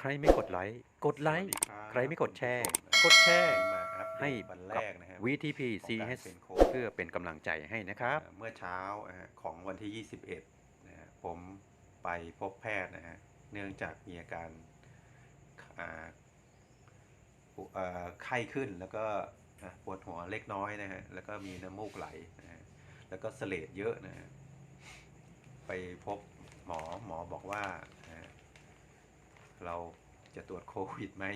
ใครไม่กดไลค์ กดไลค์ ใครไม่กดแชร์ กดแชร์มาอัปเดตให้วันแรกับกนะครับ VTP ของการ CS เป็นโค้ชเพื่อเป็นกำลังใจให้นะครับอ่าเมื่อเช้าอ่าของวันที่ 21นะฮะผมไปพบแพทย์นะฮะ เนื่องจากมีอาการอ่าปุอ่าไข้ขึ้นแล้วก็อะปวดหัวเล็กน้อยนะฮะ แล้วก็มีน้ำมูกไหลนะฮะ แล้วก็เสลดเยอะนะฮะ ไปพบหมอหมอบอกว่าอ่า เราจะตรวจโควิดไหม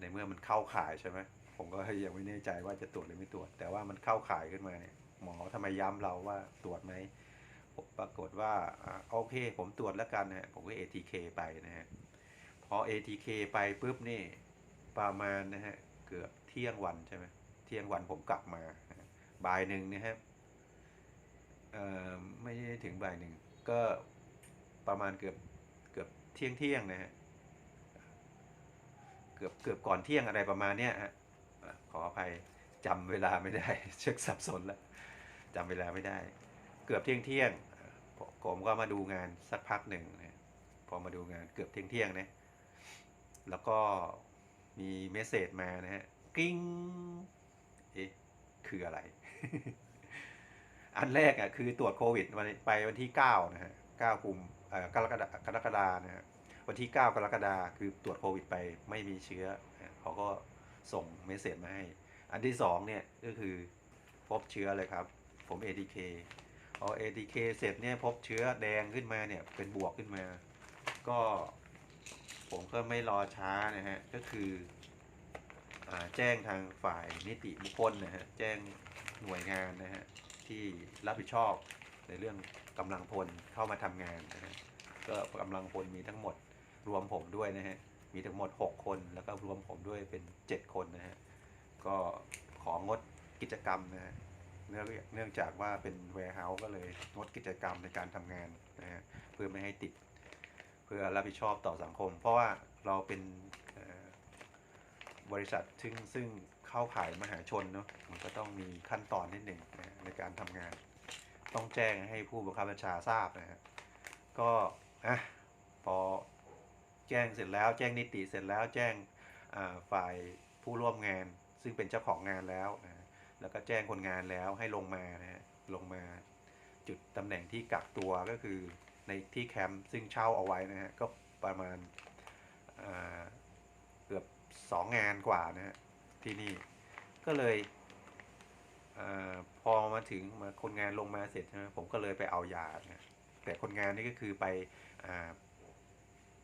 ในเมื่อมันเข้าข่ายใช่ไหมผมก็ยังไม่แน่ใจว่าจะตรวจหรือไม่ตรวจ แต่ว่ามันเข้าข่ายขึ้นมาเนี่ยหมอทำไมย้ำเราว่าตรวจไหมผมปรากฏว่าอโอเค ผมตรวจแล้วกันนะผมก็ ATK ไปนะฮะพอ ATK ไปปุ๊บนี่ประมาณนะฮะเกือบเที่ยงวันใช่ไหมเที่ยงวันผมกลับมาบ่ายหนึ่งนะฮะไม่ถึงบ่ายหนึ่งก็ประมาณเกือบ เที่ยงเที่ยงนะฮะเกือบเกือบก่อนเที่ยงอะไรประมาณเนี้ยฮะขออภัยจำเวลาไม่ได้ เช็คสับสนแล้วจำเวลาไม่ได้ เกือบเที่ยงเที่ยงผมก็มาดูงานสักพักหนึ่งนะพอมาดูงานเกือบเที่ยงเที่ยงนะแล้วก็มีเมสเซจมานะฮะกิ้งเอ๊ะคืออะไร อันแรกอะคือตรวจโควิดวันไปวันที่เก้านะฮะเก้ากุม กรกฎากรกฎานะฮะวันที่เก้ากรกฎาคือตรวจโควิดไปไม่มีเชื้อเขาก็ส่งเมสเซจมาให้ อันที่สองเนี่ยก็คือพบเชื้อเลยครับ ผม ATK พอ ATK เสร็จเนี่ยพบเชื้อแดงขึ้นมาเนี่ยเป็นบวกขึ้นมา ก็ผมก็ไม่รอช้านะฮะ ก็คืออแจ้งทางฝ่ายนิติบุคคลนะฮะ แจ้งหน่วยงานนะฮะ ที่รับผิดชอบในเรื่อง กำลังพลเข้ามาทำงานนะฮะก็กำลังพลมีทั้งหมดรวมผมด้วยนะฮะมีทั้งหมด 6 คนแล้วก็รวมผมด้วยเป็น 7 คนนะฮะก็ของดกิจกรรมนะฮะเนื่องเนื่องจากว่าเป็น warehouse ก็เลยงดกิจกรรมในการทำงานนะฮะเพื่อไม่ให้ติด เพื่อรับผิดชอบต่อสังคม เพราะว่าเราเป็นบริษัทซึ่งซึ่งเข้าข่ายมหาชนเนาะมันก็ต้องมีขั้นตอนนิดหนึ่งนะฮะในการทำงาน ต้องแจ้งให้ผู้บังคับบัญชาทราบนะฮะก็อะพอแจ้งเสร็จแล้ว แจ้งนิติเสร็จแล้วแจ้งฝ่ายผู้ร่วมงาน ซึ่งเป็นเจ้าของงานแล้วนะแล้วก็แจ้งคนงานแล้วให้ลงมานะฮะลงมาจุดตำแหน่งที่กักตัวก็คือในที่แคมป์ซึ่งเช่าเอาไว้นะฮะก็ประมาณาเกือบสองงานกว่านะฮะที่นี่ก็เลย พอมาถึงมาคนงานลงมาเสร็จใช่ไหมผมก็เลยไปเอายานะแต่คนงานนี่ก็คือไปอ่า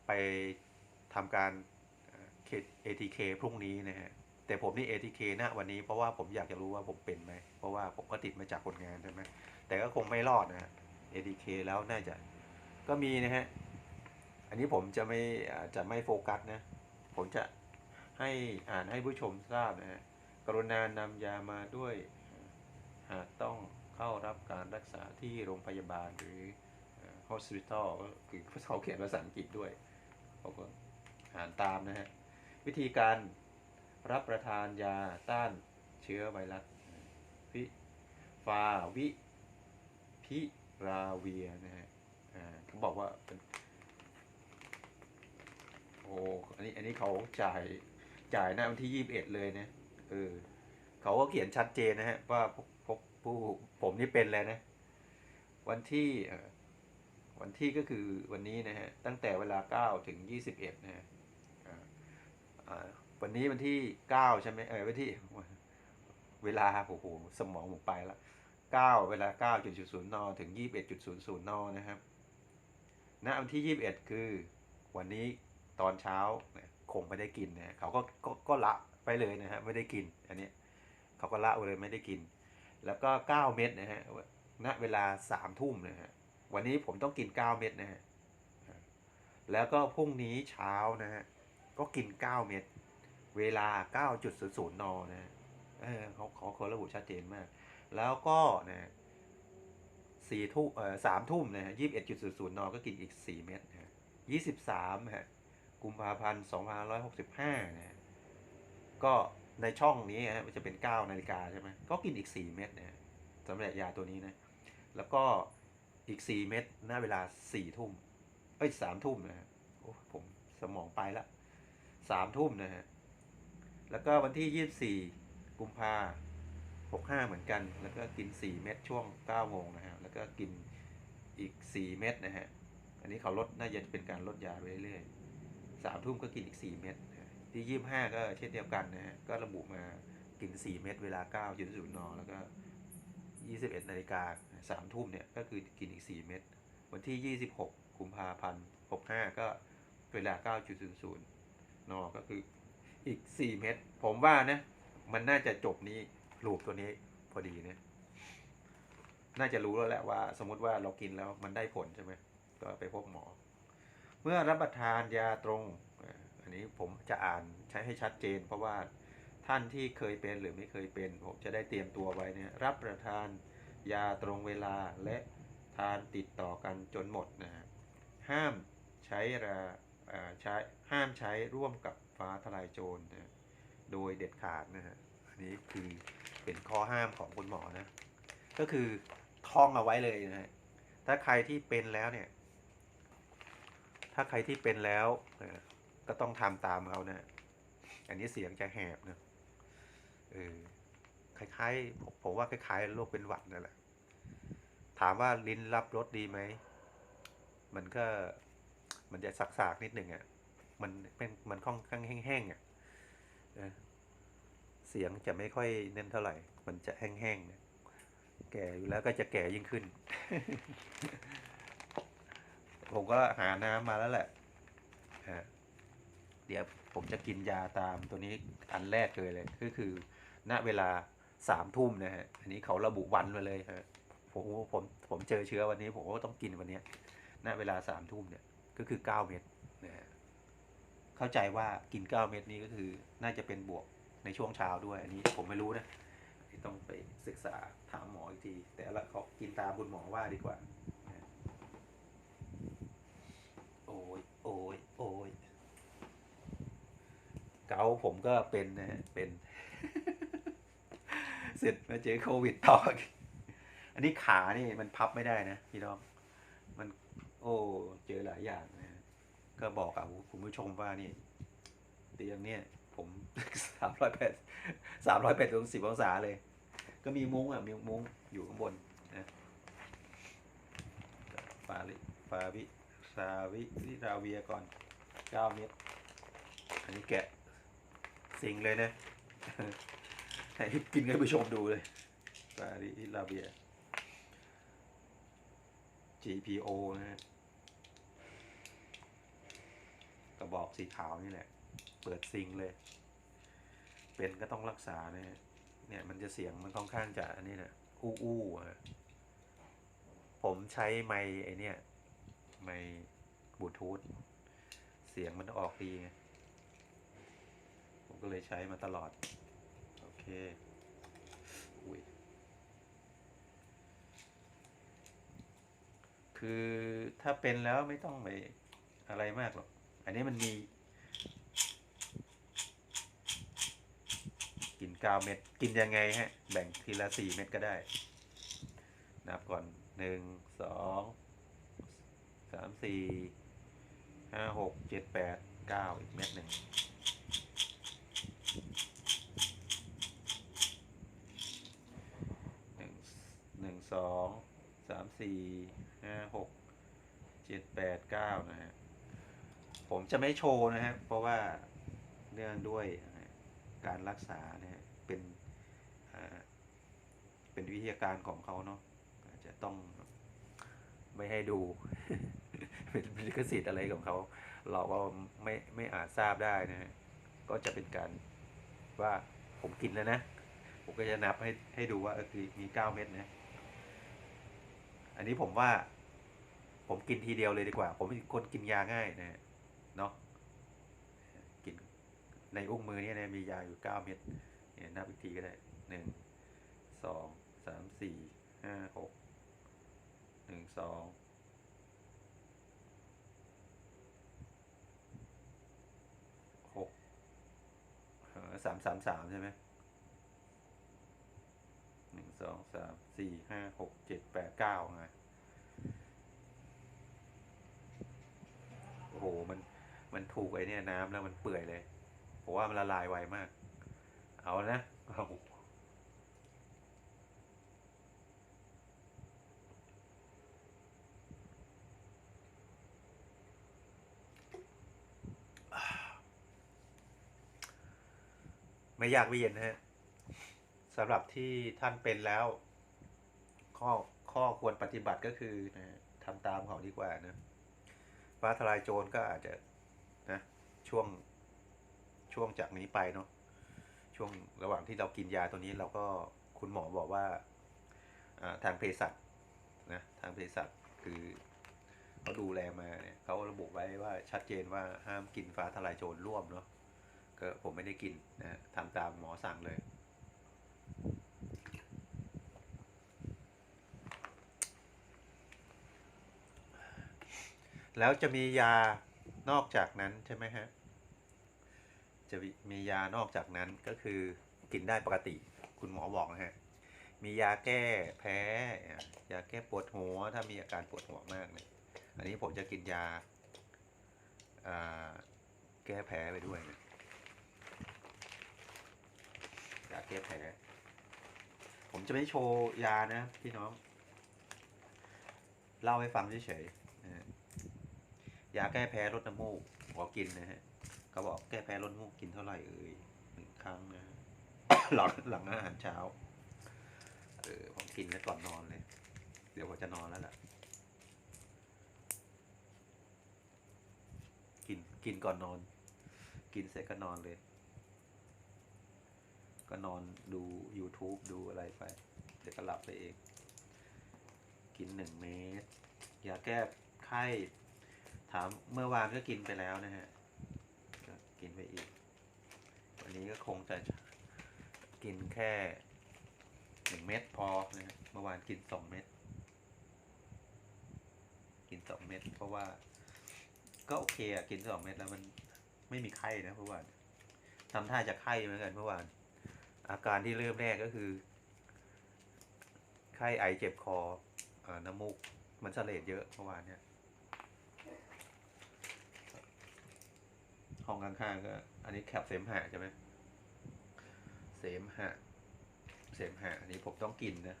ไปทำการอ่า ATK พรุ่งนี้นะฮะแต่ผมนี่ ATK นะวันนี้เพราะว่าผมอยากจะรู้ว่าผมเป็นไหมเพราะว่าผมก็ติดมาจากคนงานใช่ไหมแต่ก็คงไม่รอดนะฮะ ATK แล้วน่าจะก็มีนะฮะอันนี้ผมจะไม่จะไม่โฟกัสนะผมจะให้อ่านให้ผู้ชมทราบนะฮะกรุณานำยามาด้วย หากต้องเข้ารับการรักษาที่โรงพยาบาลหรือ hospital ก็คือเขาเขียนภาษาอังกฤษด้วยผมก็อ่านตามนะฮะ วิธีการรับประทานยาต้านเชื้อไวรัสพิฟาวิพิราเวียนะฮะเขาบอกว่าเป็นโอ้อันนี้อันนี้เขาจ่ายจ่ายหน้าวันที่ยี่สิบเอ็ดเลยนะเออเขาก็เขียนชัดเจนนะฮะว่า ผู้ผมนี่เป็นแล้วนะ วันที่วันที่ก็คือวันนี้นะฮะ ตั้งแต่เวลาเก้าถึงยี่สิบเอ็ดนะฮะวันนี้วันที่เก้าใช่ไหมเออวันที่ เวลาโอ้โหสมองผมไปละเก้าเวลาเก้าจุดศูนย์นถึงยี่สิบเอ็ดจุดศูนย์ศูนย์นนะครับณวันที่ยี่สิบเอ็ดคือวันนี้ตอนเช้าคงไม่ได้กินนะเขาก็ก็ละไปเลยนะฮะไม่ได้กิน อันนี้เขาก็ละไปเลยไม่ได้กิน แล้วก็เก้าเม็ดนะฮะณเวลาสามทุ่มนะฮะวันนี้ผมต้องกินเก้าเม็ดนะฮะแล้วก็พรุ่งนี้เช้านะฮะก็กินเก้าเม็ดเวลาเก้าจุดศูนนนะฮะเออเขาเขาเขาระบุชัดเจนมาก แล้วก็นะสี่ทุ่มเอ่อสามทุ่มนะฮะยี่สิบเอ็ดจุดศูนย์ศูนย์นก็กินอีกสี่เม็ดนะฮะยี่สิบสามฮะกุมภาพันธ์สองพันร้อยหกสิบห้านะฮะก็ ในช่องนี้ฮะมันจะเป็นเก้านาฬิกาใช่ไหมก็กินอีกสี่เม็ดนะสำหรับยาตัวนี้นะ แล้วก็อีกสี่เม็ดณเวลาสี่ทุ่ม เอ้ยสามทุ่มนะฮะโอ้ผมสมองไปละสามทุ่มนะฮะ แล้วก็วันที่ยี่สิบสี่กุมภาหกห้าเหมือนกัน แล้วก็กินสี่เม็ดช่วงเก้าโมงนะฮะ แล้วก็กินอีกสี่เม็ดนะฮะ อันนี้เขาลดน่าจะเป็นการลดยาไปเรื่อยๆสามทุ่มก็กินอีกสี่เม็ดนะ ที่ยี่สิบห้าก็เช่นเดียวกันนะฮะ ก็ระบุมากินสี่เม็ดเวลาเก้าจุดศูนย์นแล้วก็ยี่สิบเอ็ดนาฬิกาสามทุ่มเนี่ย ก็คือกินอีกสี่เม็ดวันที่ 26กุมภาพันธ์65 ก็เวลา 9.00นอก็คืออีก 4 เม็ดผมว่านะ มันน่าจะจบนี้ลูปตัวนี้พอดีเนี่ยน่าจะรู้แล้วแหละว่า สมมติว่าเรากินแล้วมันได้ผลใช่ไหมก็ไปพบหมอ เมื่อรับประทานยาตรง อันนี้ผมจะอ่านใช้ให้ชัดเจน เพราะว่าท่านที่เคยเป็นหรือไม่เคยเป็น ผมจะได้เตรียมตัวไว้เนี่ยรับประทานยาตรงเวลาและทานติดต่อกันจนหมดนะฮะห้ามใช้ราเอ่อใช้ห้ามใช้ร่วมกับฟ้าทลายโจรนะโดยเด็ดขาดนะฮะอันนี้คือเป็นข้อห้ามของคุณหมอนะ ก็คือท่องเอาไว้เลยนะฮะถ้าใครที่เป็นแล้วเนี่ย ถ้าใครที่เป็นแล้ว ก็ต้องทำตามเขานะอันนี้เสียงจะแหบนะเออคล้ายๆผมผมว่าคล้ายๆโรคเป็นหวัดนั่นแหละ ถามว่าลิ้นรับรสดีไหม มันก็มันจะสักๆนิดหนึ่งอะ มันเป็นมันค่อนข้างแห้งๆอะเออเสียงจะไม่ค่อยเน้นเท่าไหร่ มันจะแห้งๆนะแก่อยู่แล้วก็จะแก่ยิ่งขึ้น ผมก็หาน้ำมาแล้วแหละฮะ เดี๋ยวผมจะกินยาตามตัวนี้อันแรกเลยเลยก็คือณเวลาสามทุ่มนะฮะอันนี้เขาระบุวันมาเลยฮะผมผมผมเจอเชื้อวันนี้ผมก็ต้องกินวันนี้ณเวลาสามทุ่มเนี่ยก็คือเก้าเม็ดนะฮะเข้าใจว่ากินเก้าเม็ดนี้ก็คือน่าจะเป็นบวกในช่วงเช้าด้วยอันนี้ผมไม่รู้นะต้องไปศึกษาถามหมออีกที แต่ละเขากินตามคุณหมอว่าดีกว่านะฮะโอ้ยโอ้ยโอ้ย เกาผมก็เป็นนะฮะเป็นเสร็จมาเจอโควิดต่ออีกอันนี้ขานี่มันพับไม่ได้นะพี่น้อง มันโอ้เจอหลายอย่างนะก็บอกกับคุณผู้ชมว่านี่เตียงเนี่ย ผมสามร้อยแปดสามร้อยแปดองสิบองศาเลย ก็มีมุ้งอะมีมุ้งอยู่ข้างบนนะฟาลิฟาวิ ซาวิลิราเวียก่อนเก้าเม็ดอันนี้แกะ สิงเลยนะให้กินให้ผู้ชมดูเลยฟาลิราเวีย GPO นะฮะกระบอกสีขาวนี่แหละ เปิดซิงเลย เป็นก็ต้องรักษานะฮะเนี่ยมันจะเสียงมันค่อนข้างจะอันนี้นะอู้อู้อะผมใช้ไมค์ไอเนี่ยไมค์บลูทูธเสียงมันออกดีไง ก็เลยใช้มาตลอด โอเค อุ้ย คือถ้าเป็นแล้วไม่ต้องไปอะไรมากหรอก อันนี้มันมีกินเก้าเม็ด กินยังไงฮะ แบ่งทีละสี่เม็ดก็ได้ นับก่อนหนึ่งสองสามสี่ห้าหกเจ็ดแปดเก้าอีกเม็ดหนึ่งหนึ่งหนึ่งสอง สี่ห้าหกเจ็ดแปดเก้านะฮะ ผมจะไม่โชว์นะฮะ เพราะว่าเนื่องด้วยการรักษานะฮะ เป็นอ่าเป็นวิทยาการของเขาเนาะจะต้องไม่ให้ดู เป็นลิขสิทธิ์อะไรของเขา เราก็ไม่ไม่อาจทราบได้นะฮะ ก็จะเป็นการว่าผมกินแล้วนะ ผมก็จะนับให้ให้ดูว่าเออคือมีเก้าเม็ดนะ อันนี้ผมว่า ผมกินทีเดียวเลยดีกว่า ผมเป็นคนกินยาง่ายนะเนาะกินในอุ้งมือเนี่ยนะมียาอยู่เก้าเม็ดเนี่ยนับอีกทีก็ได้หนึ่งสองสามสี่ห้าหกหนึ่งสองหกสามสามสามใช่ไหมหนึ่งสอง สี่ห้าหกเจ็ดแปดเก้าไงโอ้โหมันมันถูกไอ้เนี่ยน้ำแล้วมันเปื่อยเลยผมว่ามันละลายไวมาก เอานะเอาไม่ยากไม่เย็นนะฮะสำหรับที่ท่านเป็นแล้ว ข้อข้อควรปฏิบัติก็คือนะทำตามเขาดีกว่านะฟ้าทลายโจรก็อาจจะนะช่วงช่วงจากนี้ไปเนาะช่วงระหว่างที่เรากินยาตัวนี้เราก็คุณหมอบอกว่าอ่าทางเภสัชนะทางเภสัชคือเขาดูแลมาเนี่ยเขาระบุไว้ว่าชัดเจนว่าห้ามกินฟ้าทลายโจรร่วมเนาะก็ผมไม่ได้กินนะทำตามหมอสั่งเลย แล้วจะมียานอกจากนั้นใช่ไหมฮะ จะมียานอกจากนั้นก็คือกินได้ปกติ คุณหมอบอกนะฮะ มียาแก้แพ้ ยาแก้ปวดหัว ถ้ามีอาการปวดหัวมากเนี่ย อันนี้ผมจะกินยาแก้แพ้ไปด้วยนะยาแก้แพ้ผมจะไม่โชว์ยานะพี่น้อง เล่าให้ฟังเฉย ยาแก้แพ้ลดน้ำมูกขอกินนะฮะเขาบอกแก้แพ้ลดน้ำมูกกินเท่าไหร่เอ่ยหนึ่งครั้งนะฮะหลังหลังอาหารเช้าเออผมกินแล้วก่อนนอนเลย เดี๋ยวผมจะนอนแล้วล่ะ กินกินก่อนนอน กินเสร็จก็นอนเลย ก็นอนดู YouTube ดูอะไรไป เดี๋ยวก็หลับไปเอง กินหนึ่งเม็ดยาแก้ไข้ ถามเมื่อวานก็กินไปแล้วนะฮะก็กินไปอีก วันนี้ก็คงจะกินแค่หนึ่งเม็ดพอนะฮะเมื่อวานกินสองเม็ดกินสองเม็ดเพราะว่า ก็โอเคอะกินสองเม็ดแล้วมันไม่มีไข้นะเมื่อวานทำท่าจะไข้เหมือนกันเมื่อวาน อาการที่เริ่มแรกก็คือ ไข้ไอเจ็บคออน้ำมูกมันเสลดเยอะเมื่อวานเนี่ย ห้องข้างๆก็ อันนี้แคปเสมหะใช่ไหมเสมหะ เสมหะ อันนี้ผมต้องกินนะ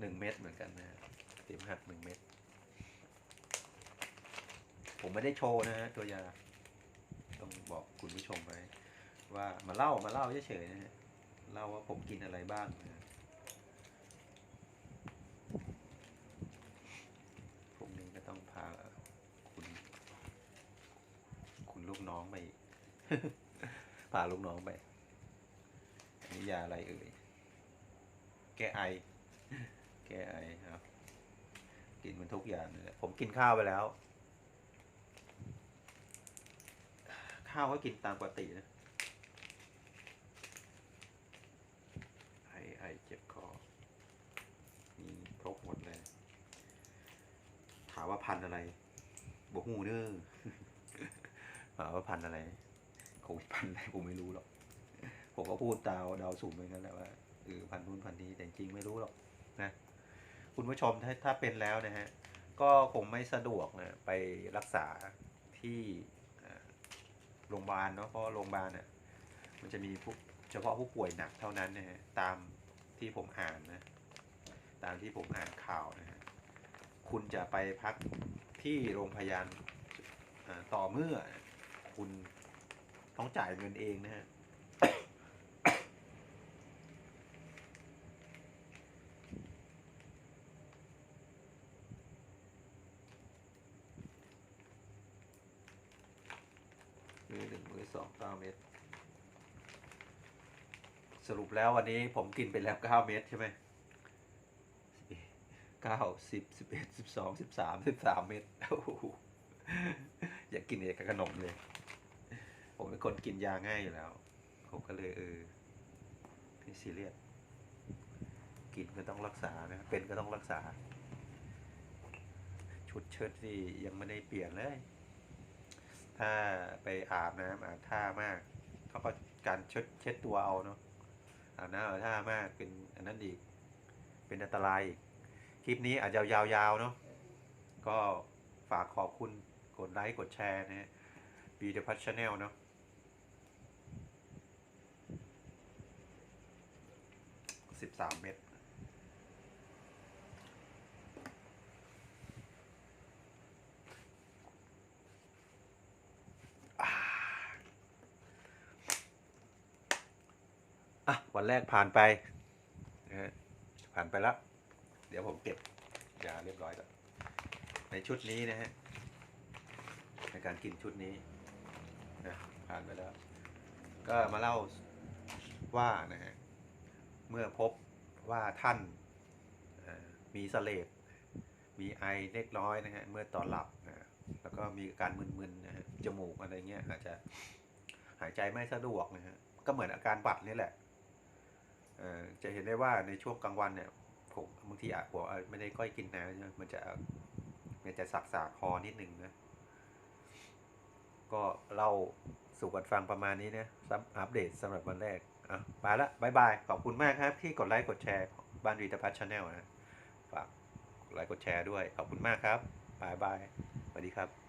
หนึ่งเม็ดเหมือนกันนะฮะเสมหะหนึ่งเม็ดผมไม่ได้โชว์นะฮะตัวยา ต้องบอกคุณผู้ชมไว้ว่ามาเล่ามาเล่าเฉยๆนะฮะเล่าว่าผมกินอะไรบ้างนะฮะพรุ่งนี้ก็ต้องพาคุณ คุณลูก น้องไปพาลูกน้องไปนนี้ยาอะไรเอ่ย แก้ไอ แก้ไอครับ กินมันทุกอย่างเลยผมกินข้าวไปแล้ว ข้าวก็กินตามปกตินะไอไอเจ็บคอมีครบหมดเลย ถามว่าพันอะไรบวหูเนื้อ ว่าพันอะไรคงพันอะไรผมไม่รู้หรอก ผมก็พูดดาวดาวสุ่มไปงั้นแหละว่าเออพันนู้นพันนี้แต่จริงไม่รู้หรอกนะคุณผู้ชมถ้าถ้าเป็นแล้วนะฮะก็คงไม่สะดวกนะไปรักษาที่โรงพยาบาลเนาะเพราะโรงพยาบาลเนี่ยมันจะมีเฉพาะผู้ป่วยหนักเท่านั้นนะฮะตามที่ผมอ่านนะตามที่ผมอ่านข่าวนะฮะคุณจะไปพักที่โรงพยาบาลต่อเมื่อ คุณต้องจ่ายเงินเองนะฮะมือหนึ่งมือสองเก้าเม็ดสรุปแล้ววันนี้ผมกินไปแล้วเก้าเม็ดใช่ไหมเก้าสิบสิบเอ็ดสิบสองสิบสามสิบสามเม็ดโอ้โหอยากกินเอกบขนมเลย ผมเป็นคนกินยาง่ายอยู่แล้ว ผมก็เลยเออไม่ซีเรียสกินก็ต้องรักษานะ เป็นก็ต้องรักษา ชุดเชิ้ตนี่ยังไม่ได้เปลี่ยนเลย ถ้าไปอาบน้ำอาบท่ามากเขาก็การเช็ดเช็ดตัวเอาเนาะอาบน้ำอาบท่ามากเป็นอันนั้นอีก เป็นอันตรายอีก คลิปนี้อาจจะยาวๆเนาะก็ฝากขอบคุณกดไลค์กดแชร์นะฮะปีเดพัชแนลเนาะ สิบสามเม็ดอะ วันแรกผ่านไปนะฮะผ่านไปแล้ว เดี๋ยวผมเก็บยาเรียบร้อยแล้ว ในชุดนี้นะฮะ ในการกินชุดนี้นะผ่านไปแล้ว ก็มาเล่าว่านะฮะ เมื่อพบว่าท่านมีเลดมีไอเล็กน้อยนะฮะเมื่อตอนหลับนะแล้วก็มีการมึนๆนะฮะจมูกอะไรเงี้ยอาจจะหายใจไม่สะดวกนะฮะก็เหมือนอาการบัดนี่แหละจะเห็นได้ว่าในช่วงกลางวันเนี่ยผมบางทีอาจผมไม่ได้ค่อยกินน้ำมันจะมันจะสักสาคอนิดนึงนะก็เล่าสู่กันฟังประมาณนี้นะอัปเดตสำหรับวันแรก อะไปละบายบาย ขอบคุณมากครับที่กดไลค์ กดแชร์บ้านวีตพัฒน์ชาแนลนะ ฝากกดไลค์ กดแชร์ด้วย ขอบคุณมากครับบายบายสวัสดีครับ